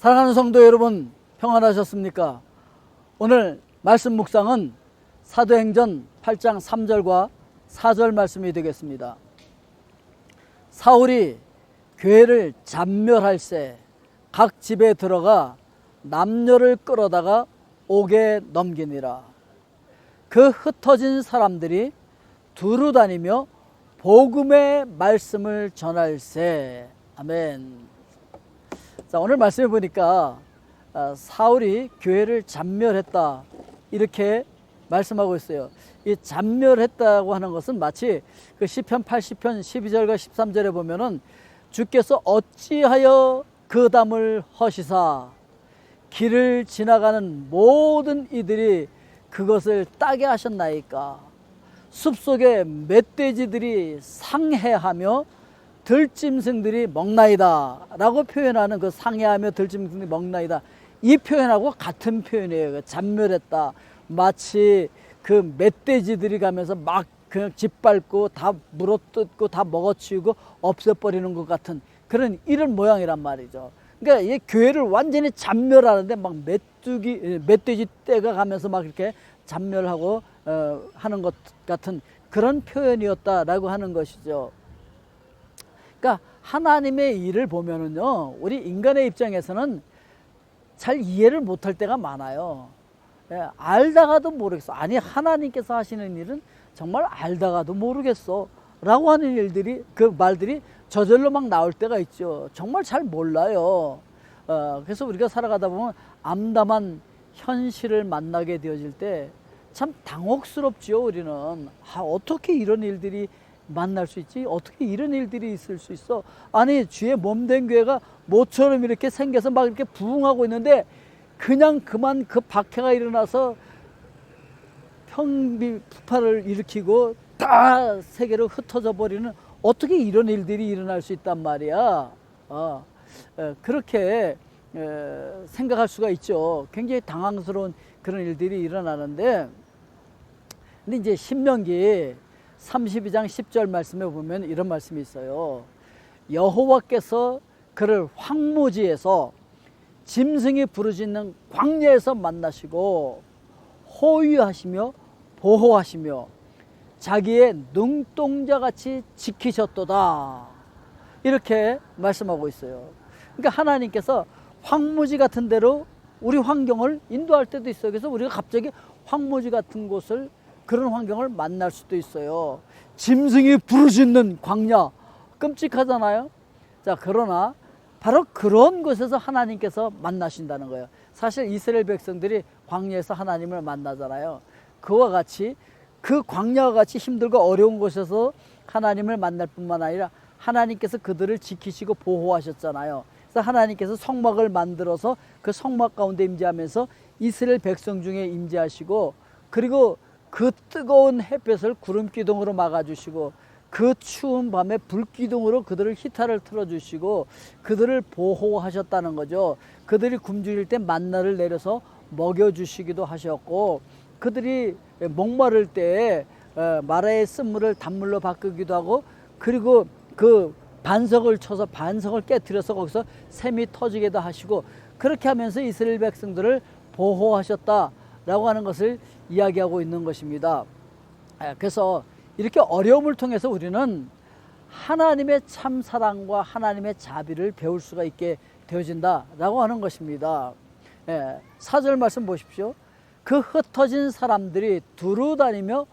사랑하는 성도 여러분 평안하셨습니까? 오늘 말씀 묵상은 사도행전 8장 3절과 4절 말씀이 되겠습니다. 사울이 교회를 잔멸할세 각 집에 들어가 남녀를 끌어다가 옥에 넘기니라. 그 흩어진 사람들이 두루 다니며 복음의 말씀을 전할세. 아멘. 자, 오늘 말씀해 보니까 아, 사울이 교회를 잔멸했다. 이렇게 말씀하고 있어요. 이 잔멸했다고 하는 것은 마치 그 시편 80편 12절과 13절에 보면은 주께서 어찌하여 그 담을 허시사 길을 지나가는 모든 이들이 그것을 따게 하셨나이까 숲속에 멧돼지들이 상해하며 들짐승들이 먹나이다 라고 표현하는 그 상해하며 들짐승들이 먹나이다. 이 표현하고 같은 표현이에요. 그 잔멸했다. 마치 그 멧돼지들이 가면서 막 그냥 짓밟고 다 물어뜯고 다 먹어치우고 없애버리는 것 같은 그런 이런 모양이란 말이죠. 그러니까 이 교회를 완전히 잔멸하는데 막 메뚜기 멧돼지 떼가 가면서 막 이렇게 잔멸하고 어, 하는 것 같은 그런 표현이었다라고 하는 것이죠. 그러니까 하나님의 일을 보면은요, 우리 인간의 입장에서는 잘 이해를 못할 때가 많아요. 예, 알다가도 모르겠어. 아니 하나님께서 하시는 일은 정말 알다가도 모르겠어. 라고 하는 일들이 그 말들이 저절로 막 나올 때가 있죠. 정말 잘 몰라요. 어, 그래서 우리가 살아가다 보면 암담한 현실을 만나게 되어질 때 참 당혹스럽지요. 우리는 아, 어떻게 이런 일들이 만날 수 있지? 어떻게 이런 일들이 있을 수 있어? 아니 주의 몸된 교회가 모처럼 이렇게 생겨서 막 이렇게 부흥하고 있는데 그냥 그만 그 박해가 일어나서 평비 폭발을 일으키고 다 세계로 흩어져 버리는 어떻게 이런 일들이 일어날 수 있단 말이야. 어, 에, 그렇게 에, 생각할 수가 있죠. 굉장히 당황스러운 그런 일들이 일어나는데, 근데 이제 신명기 32장 10절 말씀에 보면 이런 말씀이 있어요. 여호와께서 그를 황무지에서 짐승이 부르짖는 광야에서 만나시고 호위하시며 보호하시며 자기의 눈동자 같이 지키셨도다. 이렇게 말씀하고 있어요. 그러니까 하나님께서 황무지 같은 데로 우리 환경을 인도할 때도 있어요. 그래서 우리가 갑자기 황무지 같은 곳을 그런 환경을 만날 수도 있어요. 짐승이 부르짖는 광야. 끔찍하잖아요. 자, 그러나 바로 그런 곳에서 하나님께서 만나신다는 거예요. 사실 이스라엘 백성들이 광야에서 하나님을 만나잖아요. 그와 같이 그 광야와 같이 힘들고 어려운 곳에서 하나님을 만날 뿐만 아니라 하나님께서 그들을 지키시고 보호하셨잖아요. 그래서 하나님께서 성막을 만들어서 그 성막 가운데 임재하면서 이스라엘 백성 중에 임재하시고 그리고 그 뜨거운 햇볕을 구름 기둥으로 막아주시고 그 추운 밤에 불 기둥으로 그들을 히타를 틀어주시고 그들을 보호하셨다는 거죠. 그들이 굶주릴 때 만나를 내려서 먹여주시기도 하셨고 그들이 목마를 때 어, 마라의 쓴물을 단물로 바꾸기도 하고 그리고 그 반석을 쳐서 반석을 깨뜨려서 거기서 샘이 터지게도 하시고 그렇게 하면서 이스라엘 백성들을 보호하셨다라고 하는 것을 이야기하고 있는 것입니다. 아, 그래서 이렇게 어려움을 통해서 우리는 하나님의 참 사랑과 하나님의 자비를 배울 수가 있게 되어진다라고 하는 것입니다. 예, 사절 말씀 보십시오. 그 흩어진 사람들이 두루 다니며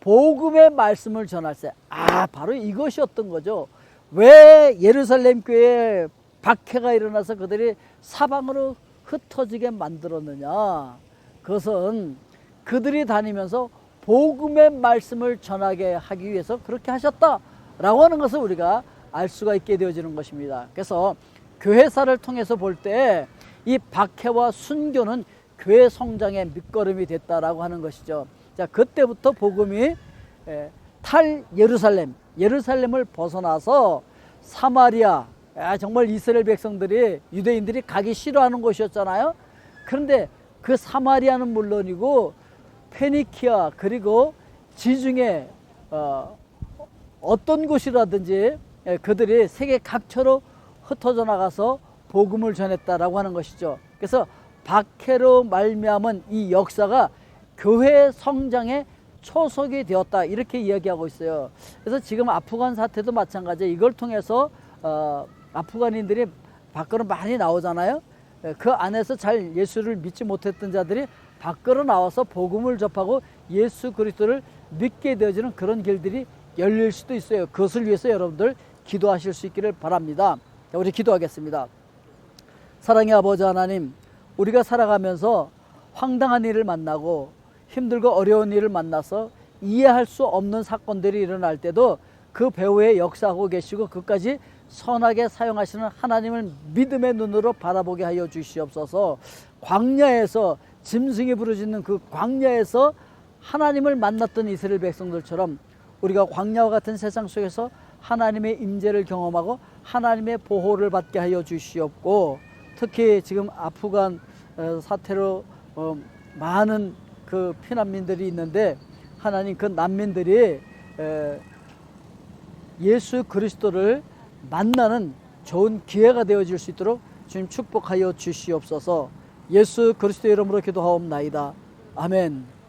복음의 말씀을 전할세. 아, 바로 이것이었던 거죠. 왜 예루살렘 교회에 박해가 일어나서 그들이 사방으로 흩어지게 만들었느냐? 그것은 그들이 다니면서 복음의 말씀을 전하게 하기 위해서 그렇게 하셨다라고 하는 것을 우리가 알 수가 있게 되어지는 것입니다. 그래서 교회사를 통해서 볼 때 이 박해와 순교는 교회 성장의 밑거름이 됐다라고 하는 것이죠. 자, 그때부터 복음이 에, 탈 예루살렘, 예루살렘을 벗어나서 사마리아, 아, 정말 이스라엘 백성들이 유대인들이 가기 싫어하는 곳이었잖아요. 그런데 그 사마리아는 물론이고 페니키아 그리고 지중해 어, 어떤 곳이라든지 예, 그들이 세계 각처로 흩어져 나가서 복음을 전했다라고 하는 것이죠. 그래서 박해로 말미암은 이 역사가 교회 성장의 초석이 되었다 이렇게 이야기하고 있어요. 그래서 지금 아프간 사태도 마찬가지. 이걸 통해서 어, 아프간인들이 밖으로 많이 나오잖아요. 예, 그 안에서 잘 예수를 믿지 못했던 자들이 밖으로 나와서 복음을 접하고 예수 그리스도를 믿게 되어지는 그런 길들이 열릴 수도 있어요. 그것을 위해서 여러분들 기도하실 수 있기를 바랍니다. 자, 우리 기도하겠습니다. 사랑의 아버지 하나님, 우리가 살아가면서 황당한 일을 만나고 힘들고 어려운 일을 만나서 이해할 수 없는 사건들이 일어날 때도 그 배후에 역사하고 계시고 그까지 선하게 사용하시는 하나님을 믿음의 눈으로 바라보게 하여 주시옵소서. 광야에서 짐승이 부르짖는 그 광야에서 하나님을 만났던 이스라엘 백성들처럼 우리가 광야와 같은 세상 속에서 하나님의 임재를 경험하고 하나님의 보호를 받게 하여 주시옵고 특히 지금 아프간 어, 사태로 어, 많은 그 피난민들이 있는데 하나님 그 난민들이 에, 예수 그리스도를 만나는 좋은 기회가 되어질 수 있도록 주님 축복하여 주시옵소서 예수 그리스도 이름으로 기도하옵나이다. 아멘